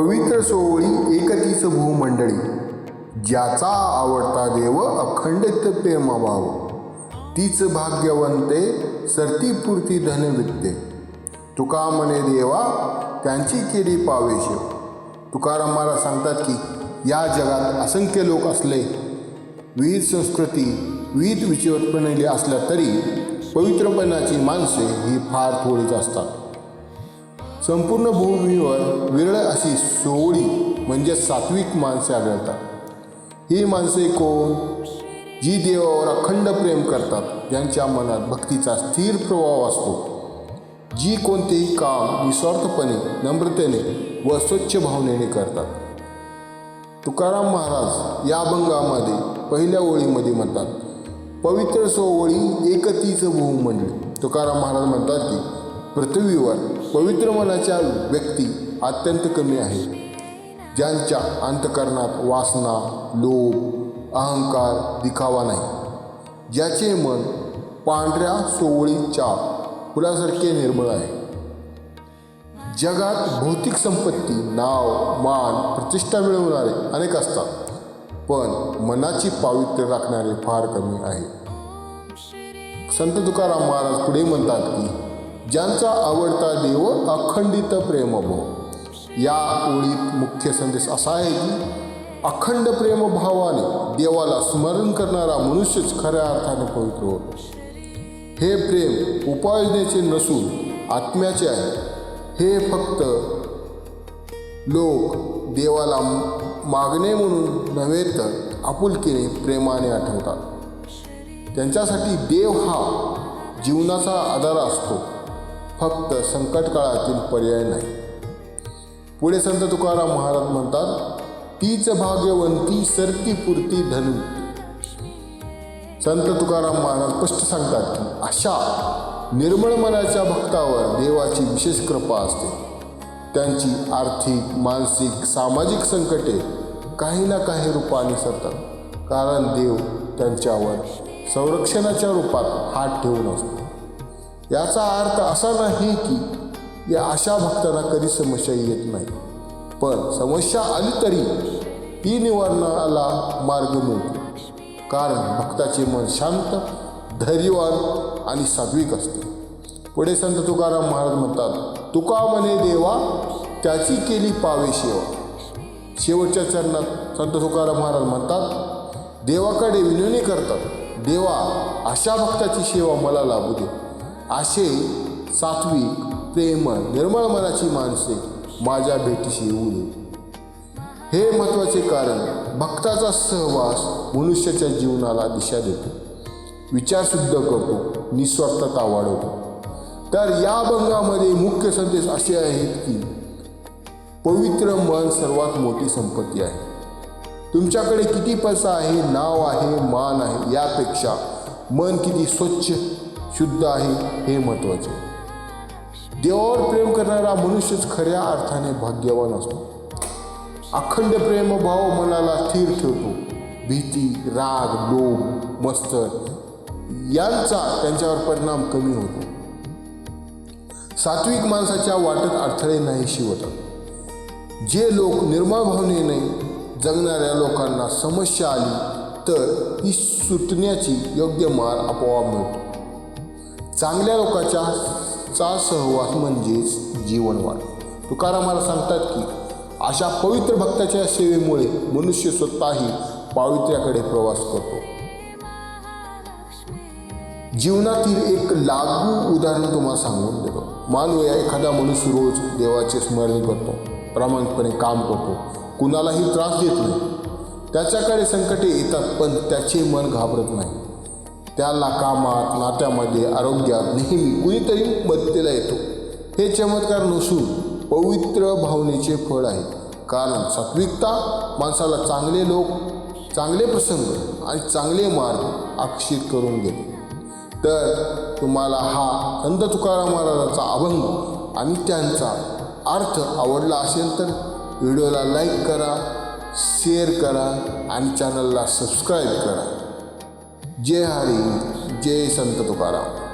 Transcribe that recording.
पवित्र सोवळी एकतीच भूमंडळी ज्याचा आवडता देव अखंडित प्रेमभाव तीच भाग्यवंते सरतीपुरती विकते तुका म्हणे देवा त्यांची केली पावेश तुकाराम महाराज सांगतात की या जगात असंख्य लोक असले विविध संस्कृती विविध विचारप्रणाली असल्या तरी पवित्रपणाची माणसे ही फार थोडीच असतात. संपूर्ण भूमीवर विरळ अशी सोळी म्हणजे सात्विक माणसे आढळतात. ही माणसे कोण? जी देवावर अखंड प्रेम करतात ज्यांच्या मनात भक्तीचा स्थिर प्रभाव असतो. जी कोणतेही काम निस्वार्थपणे नम्रतेने व स्वच्छ भावनेने करतात. तुकाराम महाराज या अभंगामध्ये पहिल्या ओळीमध्ये म्हणतात पवित्र सोवळी एकतीच भूमंडळी. तुकाराम महाराज म्हणतात की पृथ्वीवर पवित्र मनाच्या व्यक्ती अत्यंत कमी आहेत. ज्यांच्या अंतकरणात वासना लोभ अहंकार दिखावा नाही. ज्याचे मन पांढऱ्या सोवळीच्या फुलासारखे निर्मळ आहे. जगात भौतिक संपत्ती नाव मान प्रतिष्ठा मिळवणारे अनेक असतात पण मनाची पावित्र्य राखणारे फार कमी आहे संत तुकाराम महाराज पुढे म्हणतात की ज्यांचा आवडता देव अखंडित प्रेमभाव. या ओळीत मुख्य संदेश असा आहे की अखंड प्रेमभावाने देवाला स्मरण करणारा मनुष्यच खऱ्या अर्थाने पवित्र होतो. हे प्रेम उपायोजनेचे नसून आत्म्याचे आहे. हे फक्त लोक देवाला मागणे म्हणून नव्हे तर आपुलकीने प्रेमाने आठवतात. त्यांच्यासाठी देव हा जीवनाचा आधार असतो. फक्त संकट काळातील पर्याय नाही. पुढे संत तुकाराम महाराज म्हणतात तीच भाग्यवंती सरती पुरती धनु. संत तुकाराम महाराज स्पष्ट सांगतात की अशा निर्मळ मनाच्या भक्तावर देवाची विशेष कृपा असते. त्यांची आर्थिक मानसिक सामाजिक संकटे काही ना काही रूपाने सरतात कारण देव त्यांच्यावर संरक्षणाच्या रूपात हात ठेवून असतो. याचा अर्थ असा नाही की या अशा भक्तांना कधी समस्या येत नाही. पण समस्या आली तरी ती निवारणाला मार्ग मिळतो. कारण भक्ताचे मन शांत धैर्यवान आणि सात्विक असते. पुढे संत तुकाराम महाराज म्हणतात तुका म्हणे देवा त्याची केली पावे सेवा. शेवटच्या चरणात संत तुकाराम महाराज म्हणतात देवाकडे विनवणी करतात. देवा अशा भक्ताची सेवा मला लाभू दे. असे सात्विक प्रेम निर्मळ मनाची माणसे माझ्या भेटीशी येऊ नये हे महत्त्वाचे कारण भक्ताचा सहवास मनुष्याच्या जीवनाला दिशा देतो. विचारशुद्ध करतो निस्वार्थता वाढवतो. तर या अभंगामध्ये मुख्य संदेश असे आहेत की पवित्र मन सर्वात मोठी संपत्ती आहे. तुमच्याकडे किती पैसा आहे नाव आहे मान आहे यापेक्षा मन किती स्वच्छ शुद्ध आहे हे महत्त्वाचे. देवावर प्रेम करणारा मनुष्यच खऱ्या अर्थाने भाग्यवान असतो. अखंड प्रेमभाव मनाला स्थिर ठेवतो. भीती राग लोभ मस्तर यांचा त्यांच्यावर परिणाम कमी होतो. सात्विक माणसाच्या वाटत अडथळे नाही शिवतात जे लोक निर्मळ भावनेने जगणाऱ्या लोकांना समस्या आली तर ती सुटण्याची योग्य मार्ग आपोआप मिळतो. चांगल्या लोकांच्या चा सहवास म्हणजेच जीवनवान. तुकारामाला सांगतात की अशा पवित्र भक्ताच्या सेवेमुळे मनुष्य स्वतःही पावित्र्याकडे प्रवास करतो. जीवनातील एक लागू उदाहरण तुम्हाला सांगून देतो. मानूया एखादा मनुष्य रोज देवाचे स्मरण करतो प्रामाणिकपणे काम करतो कुणालाही त्रास देत नाही. त्याच्याकडे संकटे येतात पण त्याचे मन घाबरत नाही. त्याला कामात नात्यामध्ये आरोग्यात नेहमी कुणीतरी मदतीला येतो. हे चमत्कार नसून पवित्र भावनेचे फळ आहे. कारण सात्विकता माणसाला चांगले लोक चांगले प्रसंग आणि चांगले मार्ग आकर्षित करून घेते तर तुम्हाला हा संत तुकाराम महाराजांचा अभंग आणि त्यांचा अर्थ आवडला असेल तर व्हिडिओला लाईक करा शेअर करा आणि चॅनलला सबस्क्राईब करा. जय हरी जय संत तुकाराम.